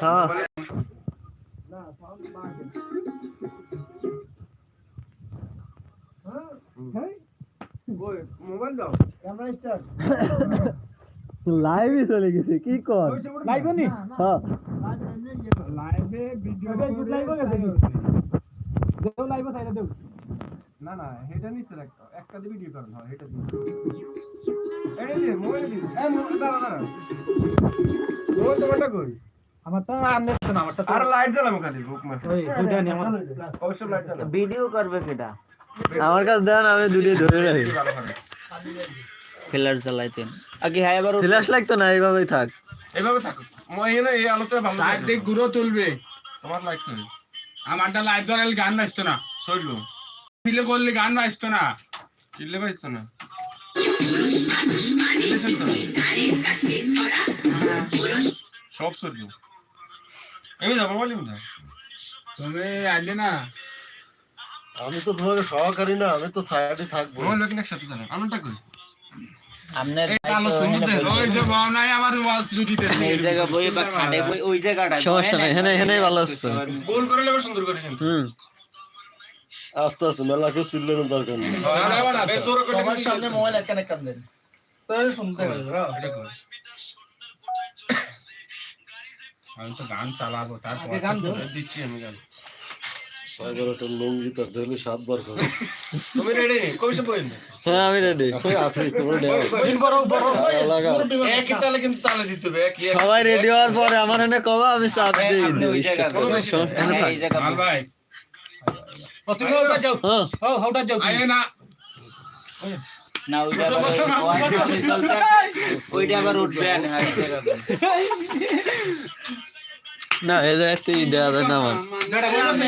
হ্যাঁ মোবাইল চলে গেছে কি কর? লাইভ নি? হ্যাঁ। লাইভে ভিডিও লাইভ গেছে দেও লাইভ সাইডে দেও না না এটা নিতে একটা ভিডিও করেন হয় দিয়ে। এই যে মোবাইল দি এই মোবাইল দাঁড়া দাঁড়া। মোবাইল তোমারটা কই? আমারটা আনলে না আমারটা আর লাইট জ্বালাবো খালি বুক মার ওই দুইটা নি আমার লাইট জ্বালাবো। ভিডিও করবে কেটা আমার কাছে দেন আমি দুটি ধরে রাখি। ফিলার চালাইতেন আগে হ্যাঁ এবার ফ্ল্যাশ লাগতো না এইভাবেই থাক। এইভাবে থাকো। মই এনে এই আলোতে ভালো লাইট দেখ তুলবে। তোমার লাইট কই আমারটা লাইট জ্বালালে গান বাজতো না। সরলো ফিলে করলে গান বাজতো না। চিল্লে বাজতো না। সব সরলো এমনি যাব বলিম না তুমি আইলে না। আমি তো তোমাকে সহকারী না আমি তো সাইডে থাকব। লোক একসাথে জানো কই আপনার আলো শুনতে ওই যে ভাবনাই আমার ওয়াজ জুটিতে এই জায়গা বই বা খাটে বই ওই জায়গাটা সমস্যা নাই, হেনে- হেনেই ভালো হচ্ছে। গোল করে লেবে সুন্দর করে হুম। আস্তে আস্তে মেলা কেউ চিল্লানোর দরকার নেই। সবার সামনে মোবাইল আমি তো গান চালাবো তারপর দিচ্ছি আমি গান। সাইবার একটা লুঙ্গি তার ডেলি সাতবার করে। তুমি রেডি কইছে বইন হ্যাঁ আমি রেডি কই আছে তোমার বইন বড় বড় লাগা একই তালে কিন্তু তালে দিতে হবে সবাই রেডি হওয়ার পরে আমার এনে কবা আমি আপনি দিই। এই জায়গা তুমি ওটা যাও। ও। ওটা যাও আয় না না ওইটা ওইটা আবার উঠবে যায় না আমার।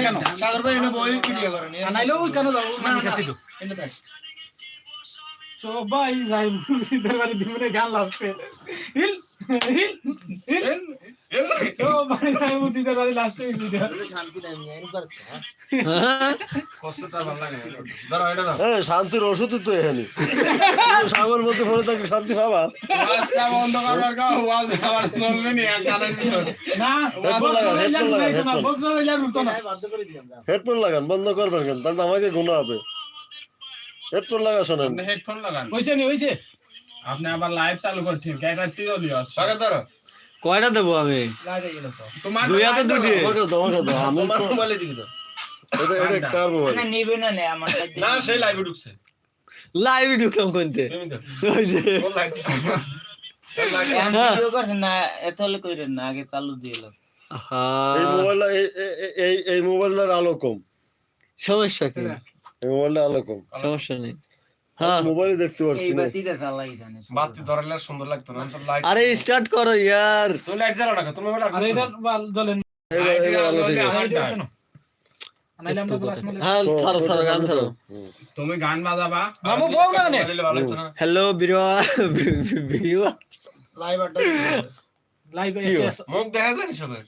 না সাগর ভাই এনে বই ভিডিও করেন আনাইলো কেন যাও না কাছে তো। এনে দাও সবাই যাই মুর্শিদের বাড়ি দিমনে গান লাগবে হিল হিল। হিল। শান্তির ওষুধ তো এখানে। সাগর মধ্যে পড়ে থাকলে শান্তি পাবা। হেডফোন লাগান বন্ধ করবেন কেন? তাহলে আমাকে গুণা হবে। হেডফোন লাগা শোনেন। হেডফোন লাগান। হইছে নি হইছে আপনি আবার লাইভ চালু করছেন কেটা টিরলিও সাগর ধরো কয়টা দেবো আমি? দুই হাতে দুটি আমাকে দাও আমাকে দাও আমি মোবাইলে দিকে দাও এটা এটা কার মোবাইল না নিবে না নে আমার না সেই লাইভে ঢুকলাম কোনতে? ওই যে কোন লাইভ ভিডিও করছেন না এত হলে কইরেন না আগে চালু দিয়ে এলো হ্যাঁ এই মোবাইলটা এই- এই- এই এই মোবাইলটার আলো কম। সমস্যা কি? এই মোবাইলটা আলো কম। সমস্যা নেই। মোবাইলে দেখতে পাচ্ছি না। বাতি ধরালে সুন্দর লাগতো না লাইট আরে স্টার্ট করো ইয়ার। তুমি লাইট জ্বালাও না তুমি মোবাইল আর এটা জ্বলেন হ্যাঁ গান ছাড়ো। তুমি গান বাজাবা। হ্যালো লাইভ কি মুখ দেখা যায় না সবার?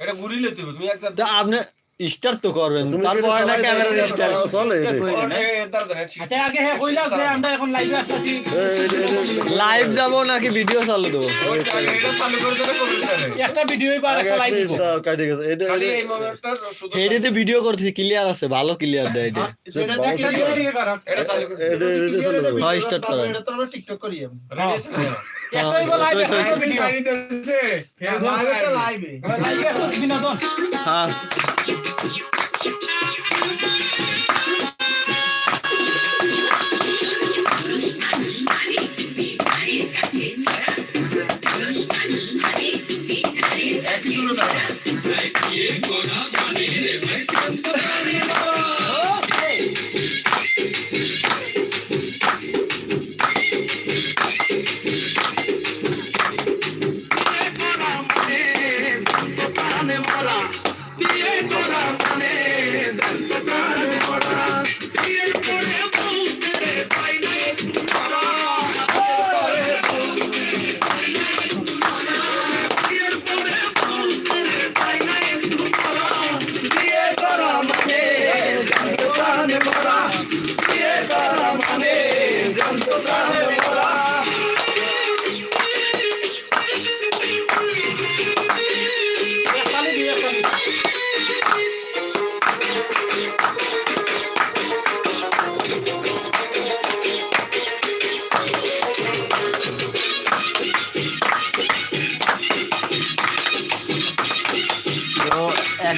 এটা ঘুরিলে তুমি একটা আপনি স্টার্ট তো করবেন। তারপর যেটা না স্টার্ট। চলে আচ্ছা আগে হ্যাঁ কইলা যে আমরা এখন লাইভে যাব নাকি ভিডিও চালু দেবো? একটা ভিডিওই পার একটা লাইভ এটা- এটা- হেডিতে ভিডিও করছি ক্লিয়ার আছে ভালো ক্লিয়ার দেয় এটা। সেটা এটা চালু করে। এটা- এটা চালু করো। হয় স্টার্ট করেন। রেডি আছে না? একটাই বল লাইভে হ্যাঁ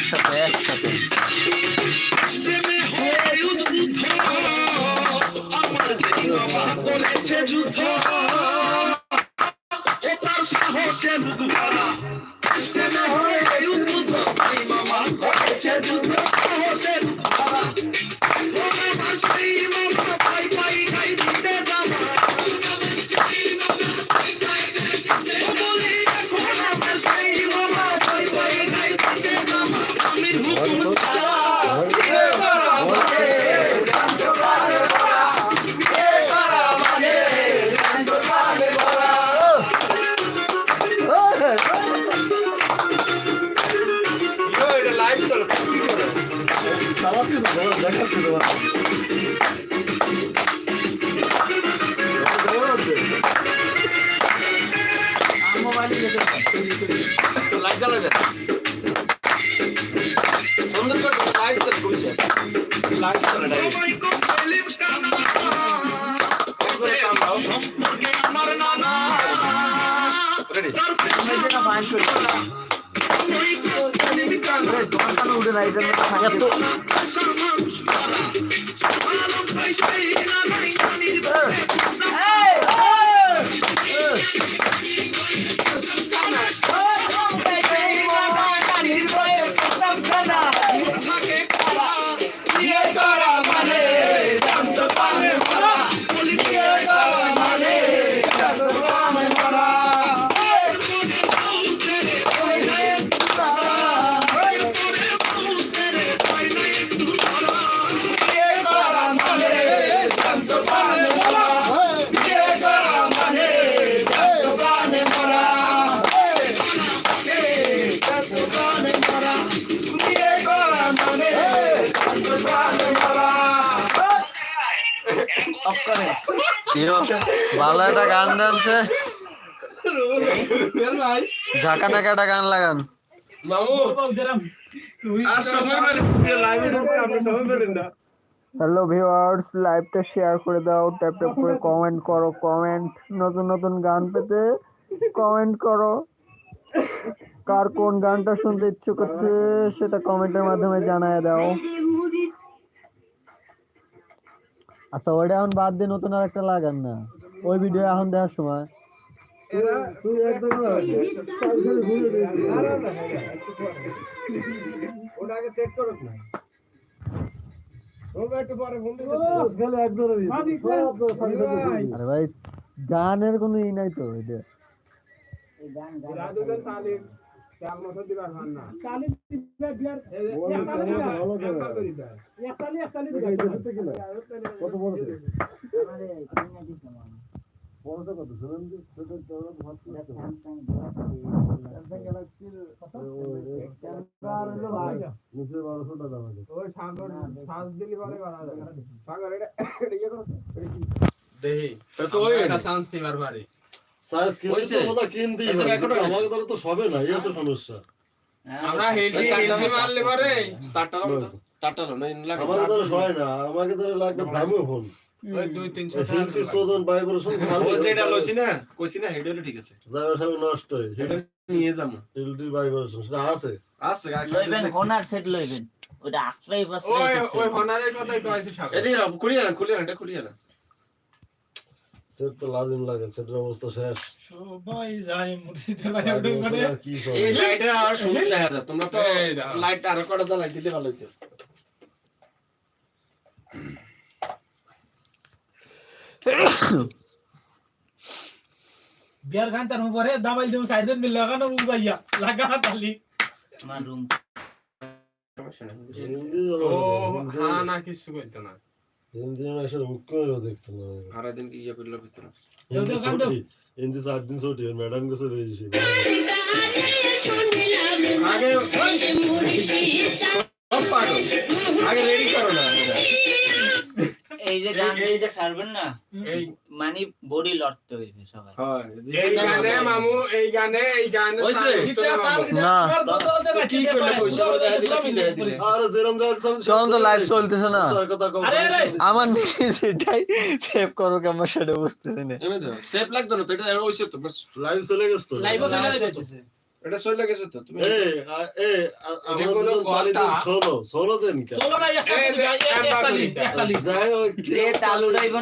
একসাথে একসাথে Vamos falar. উঠে ভালো একটা গান দানছে। ঝাঁকা নাকা একটা গান লাগান। হ্যালো ভিউয়ার্স লাইভটা শেয়ার করে দাও ট্যাপ ট্যাপ করে কমেন্ট করো কমেন্ট নতুন নতুন গান পেতে কমেন্ট করো। কার কোন গানটা শুনতে ইচ্ছুক হচ্ছে সেটা কমেন্টের মাধ্যমে জানায় দাও। আচ্ছা ওইটা এখন বাদ দিয়ে নতুন আর একটা লাগান না। ওই ভিডিও এখন দেওয়ার সময়। তুই একদম ওটা আগে সেট করো না ও একটু পরে ফোন গেলে একদম আরে ভাই গানের কোনো ই নাই তো এটা দিবার কত বড়? বড়টা কত? শুনুন তো, ছোট চওড়া ভাত নিচে বারোশো টাকা হবে। ওই সাগর শ্বাস দিলি পরে করা সাগর এটা এটা ইয়ে করো। এটা তো ওই একটা চান্স নিবার পারি স্যার, কিনতে তো হয়নি? আমাকে দ্বারা তো সবে না এই হচ্ছে সমস্যা। আমরা হেলদি হেলদি মারলে পারে। আমাকে সয় আমাকে লাগবে দামিও ফোন। আছে। হয় আছে। হোনার সেট লইবেন ওটা আশ্রয় ওই হনারের কথাই কইছি এদিকে খুলিয়ে খুলিয়ে খুলিয়ে না সেট তো লাজিম লাগে সেটার অবস্থা শেষ। সবাই যায়? এই লাইটে আর সুন্দর দেখা যায় তোমরা তো লাইট আরও কটা জ্বালাই দিলে ভালো হতো বিয়ার গান চার পরে দাবাইল দেব সাইড দিন লাগানো উবাইয়া লাগা তালি। আমার রুম। ও হ্যাঁ না কিছু কইতো না। হিন্দি না এসে মুখ্য হয়েও দেখতো না। আর দিন কি ইয়ে করল ভিতরে? হিন্দি চার দিন ছুটি ম্যাডাম কাছে রয়েছে আগে আগে রেডি করো না। এই যে গান। ছাড়বেন না। এই মানে বডি লড়তে হইবে সবাই। হয় এই গানে মামু এই গানে এই গানে? না। কি করলে দেখা দিলে কি দেখা দিলে। আর যাচ্ছিলাম চলুন তো লাইভ চলতেছে না। আমার সেটাই সেভ করো আমার সেটা বুঝতেছি না। এমনি তো সেফ লাগতো না তো এটা তো বাস। লাইভ চলে গেছে তো। লাইভও চলে যাইতেছে এটা চলে গেছে তো তুমি এই আ- আমরা এটা কোনো দুজন তালি দেন কথা। ষোলো। ষোলো দেন কে? ষোলো না একটা এই, একটা একটা একটা লিখ, একটা লিখ যাই হোক যে তালু যাইব না।